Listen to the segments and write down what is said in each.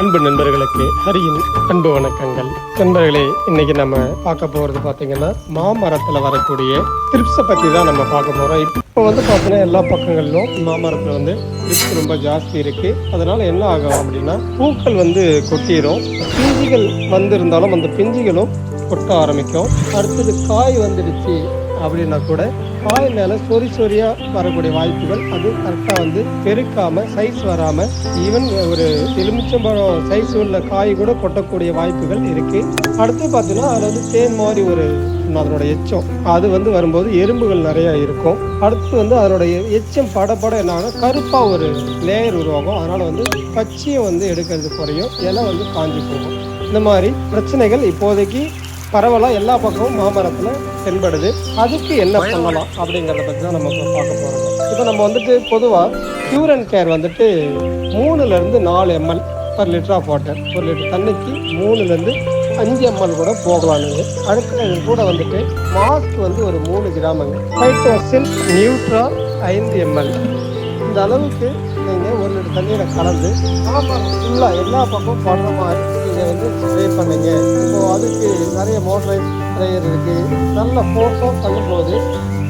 அன்பு நண்பர்களுக்கு ஹரியின் அன்பு வணக்கங்கள். நண்பர்களே இன்னைக்கு நம்ம பார்க்க போறது பாத்தீங்கன்னா மாமரத்துல வரக்கூடிய த்ரிப்ஸை பத்தி தான் நம்ம பார்க்க போறோம். இப்போ வந்து பார்த்தீங்கன்னா எல்லா பக்கங்களிலும் மாமரத்துல வந்து த்ரிப்ஸ் ரொம்ப ஜாஸ்தி இருக்கு. அதனால என்ன ஆகும் அப்படின்னா பூக்கள் வந்து கொட்டிரும். பிஞ்சுகள் வந்திருந்தாலும் அந்த பிஞ்சுகளும் கொட்ட ஆரம்பிக்கும். அடுத்தது காய் வந்துடுச்சு அப்படின்னா கூட காய் மேலே சொறி சொறியாக வரக்கூடிய வாய்ப்புகள் அது கரெக்டாக வந்து பெருக்காமல் சைஸ் வராமல் ஈவன் ஒரு எலுமிச்சம்பழம் சைஸ் உள்ள காய் கூட கொட்டக்கூடிய வாய்ப்புகள் இருக்குது அடுத்து பார்த்தீங்கன்னா அது வந்து தேன் மாதிரி ஒரு அதனோட எச்சம். அது வந்து வரும்போது எறும்புகள் நிறையா இருக்கும். அடுத்து வந்து அதனோட எச்சம் பட பட என்ன ஆகும் ஒரு லேயர் உருவாகும். அதனால் வந்து பச்சையை வந்து எடுக்கிறது குறையும். இலை வந்து காஞ்சி போகும். இந்த மாதிரி பிரச்சனைகள் இப்போதைக்கு பரவலாக எல்லா பக்கமும் மாமரத்தில் தென்படுது. அதுக்கு என்ன பண்ணலாம் அப்படிங்கிறத பற்றி தான் நம்ம இப்போ பார்க்க போகிறோம் இப்போ நம்ம வந்துட்டு பொதுவாக க்யூர் அண்ட் கேர் வந்துட்டு மூணுலேருந்து நாலு ML per litre of water ஒரு லிட்டர் தண்ணிக்கு மூணுலேருந்து அஞ்சு எம்எல் கூட போகலான்னு அடுத்த அடுத்து இது கூட வந்துட்டு மாஸ்க் வந்து ஒரு மூணு கிராமங்க ஃபைட்டோசில் நியூட்ரா ஐந்து எம்எல் இந்த அளவுக்கு நீங்கள் ஒரு லிட்டர் தண்ணியில் கலந்து ஃபுல்லாக எல்லா பக்கமும் படுற மாதிரி நீங்கள் வந்து ஸ்ப்ரே பண்ணீங்க. இப்போ அதுக்கு நிறைய மோட்டரைஸ் ஸ்ப்ரேயர் இருக்குது நல்ல ஃபோர்ஸாக பண்ணும்போது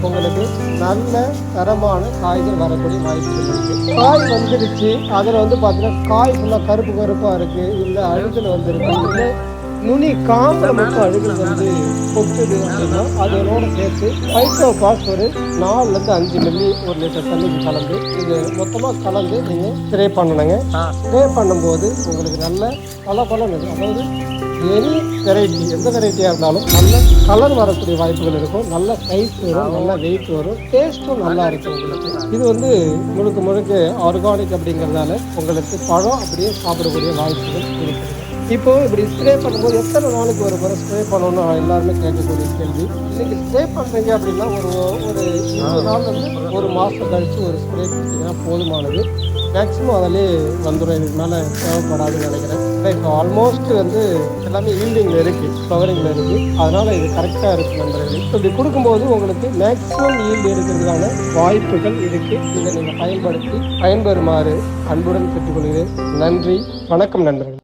உங்களுக்கு நல்ல தரமான காய்கள் வரக்கூடிய வாய்ப்புகள் இருக்குது காய் வந்துடுச்சு. அதில் வந்து பார்த்தீங்கன்னா காய் ஃபுல்லாக கருப்பு கருப்பாக இருக்குது இல்லை அழுகல் வந்துருக்கு இல்லை நுனி காம்புல மட்டும் அழுகல் வந்து கொட்டுது அப்படின்னா அதனோட சேர்த்து ஃபைட்டோ பாஸ் ஒரு நாலுலேருந்து அஞ்சு மில்லி ஒரு லிட்டர் தண்ணிக்கு கலந்து இது மொத்தமாக கலந்து நீங்கள் ஸ்ப்ரே பண்ணணுங்க. ஸ்ப்ரே பண்ணும்போது உங்களுக்கு நல்ல பல பலன் இருக்கும் அதாவது எனி வெரைட்டி எந்த வெரைட்டியாக இருந்தாலும் நல்ல கலர் வரக்கூடிய வாய்ப்புகள் இருக்கும். நல்ல சைஸ் வரும் நல்ல வெயிட் வரும். டேஸ்ட்டும் நல்லா இருக்கும் உங்களுக்கு. இது வந்து முழுக்க முழுக்க ஆர்கானிக் அப்படிங்கிறதால உங்களுக்கு பழம் அப்படியே சாப்பிடக்கூடிய வாய்ப்புகள் இருக்குது. இப்போ இப்படி ஸ்ப்ரே பண்ணும்போது எத்தனை நாளைக்கு ஒரு முறை ஸ்ப்ரே பண்ணணும்னு எல்லாருமே கேட்கக்கூடிய கேள்வி. நீங்கள் ஸ்ப்ரே பண்ணுறீங்க அப்படின்னா ஒரு ஒரு இருபது நாள்ல ஒரு மாதம் கழிச்சு ஒரு ஸ்ப்ரே கொடுத்தீங்கன்னா போதுமானது. மேக்ஸிமம் அதிலே வந்துடும் இதுக்கு மேலே தேவைப்படாதுன்னு நினைக்கிறேன். ஏன்னா இப்போ ஆல்மோஸ்ட் வந்து எல்லாமே ஈல்டிங்கில் இருக்குது ஃப்ளவரிங்கில் இருக்குது அதனால் இது கரெக்டாக இருக்குது நண்பர்கள். இப்போ இப்படி கொடுக்கும்போது உங்களுக்கு மேக்ஸிமம் ஈல்டு இருக்கிறதுக்கான வாய்ப்புகள் இருக்குது இதை நீங்கள் பயன்படுத்தி பயன்பெறுமாறு அன்புடன் பெற்றுக்கொள்கிறேன் நன்றி. வணக்கம் நண்பர்கள்.